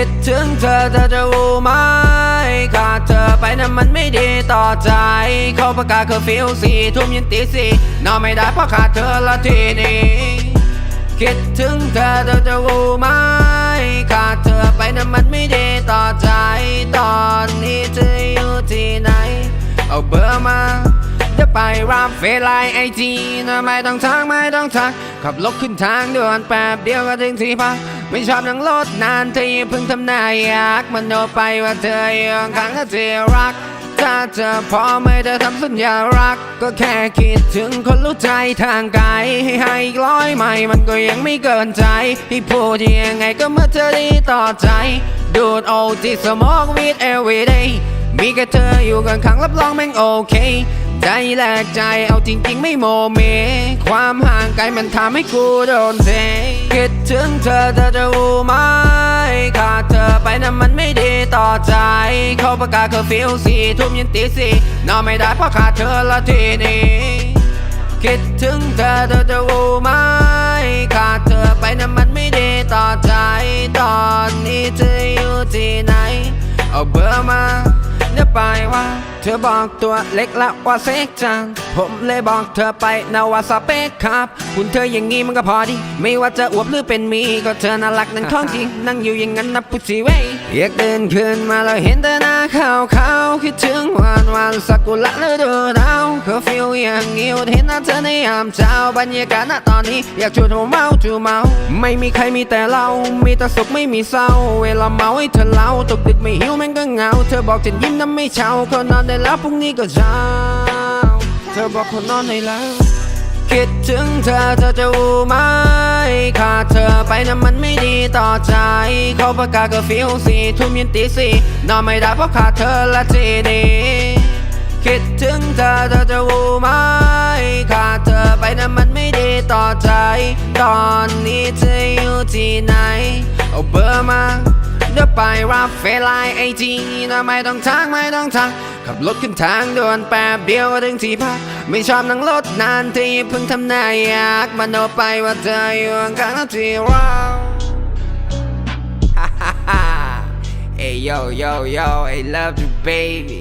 คิดถึงเธอเธอจะรู้ไหมขาดเธอไปนั้นมันไม่ดีต่อใจ เขาประกาศเคอร์ฟิวสี่ทุ่มยันตีสี่นอนไม่ได้เพราะขาดเธอละทีนี้ คิดถึงเธอเธอจะรู้ไหมขาดเธอไปนั้นมันไม่ดีต่อใจ ตอนนี้เธออยู่ที่ไหน เอาเบอร์มาเดี๋ยวไปรับเฟซไลน์ไอจีนะไม่ต้องทักไม่ต้องทักขับรถขึ้นทางด่วนแป๊บเดียวก็ถึงที่พัก ไม่ชอบนั่งรถนานเธอเพิ่งทำหน้าอยากมันโนไปว่าเธออยู่ข้างเธอรักถ้าเธอพอไม่ได้ทำสัญญารัก ก็แค่คิดถึงคนรู้ใจทางไกลให้ให้ร้อยไม่มันก็ยังไม่เกินใจให้พูดยังไงก็เมื่อเธอดีต่อใจ ดูดเอที่สมองวิด every day มีแค่เธออยู่กันข้งรับรองแม่งโอเคใจแลกใจเอาจริงๆไม่โมเม ความห่างไกลมันทำให้กูโดนเท คิดถึงเธอเธอจะรู้ไหมขาดเธอไปนั้นมันไม่ดีต่อใจ เขาประกาศเคอร์ฟิวสี่ทุ่มยันตีสี่นอนไม่ได้เพราะขาดเธอละทีนี้คิดถึงเธอเธอจะรู้ไหมขาดเธอไปนั้นมันไม่ดีต่อใจ ตอนนี้เธออยู่ที่ไหน เอาเบอร์มา ว่า เธอบอกตัวเล็กแล้วว่าเซ็กจัง ผมเลยบอกเธอไปนะว่าสเปคครับคุณเธออย่างงี้มันก็พอดี ไม่ว่าจะอวบหรือเป็นมี ก็เธอน่ารักนั่นของจริง นั่งอยู่อย่างนั้นนะพุทธิเว้ยอยากเดินขึ้นมาแล้วเห็นเธอหน้า ขาวขาวคิดถึงวันวันสักุระฤดูหนาวเคอร์ฟิวอย่างงี้เห็นหน้าเธอในยามเช้าบรรยากาศณตอนนี้อยากชวนหัวเมาจูเมา ไม่มีใครมีแต่เรา มีแต่สุขไม่มีเศร้า เวลาเมาให้เธอเล่าตกดึกไม่หิวแม่งก็เหงา เธอบอกฉันยิ้มน้ำไม่เช้าเขานอนได้แล้วพรุ่งนี้ก็เช้าเธอบอกคนนอนได้แล้วคิดถึงเธอเธอจะรู้ไหมขาด นั้นมันไม่ดีต่อใจ เขาประกาศก็ฟิวสี่ทุ่มยันตีสี่นอนไม่ได้เพราะขาดเธอละทีนี้คิดถึงเธอเธอจะรู้ไหมขาดเธอไปนั้นมันไม่ดีต่อใจ ตอนนี้เธออยู่ที่ไหนเอาเบอร์มาเดี๋ยวไปรับเฟซไลน์ไอจีนะไม่ต้องทักไม่ต้องทัก ขับรถขึ้นทางด่วนแป๊บเดียวก็ถึงที่พักไม่ชอบนั่งรถนานเธออย่าเพิ่งทำหน้าอยากมโนไปว่าเธออยู่ข้างที่เรา Hey yo yo yo I love you baby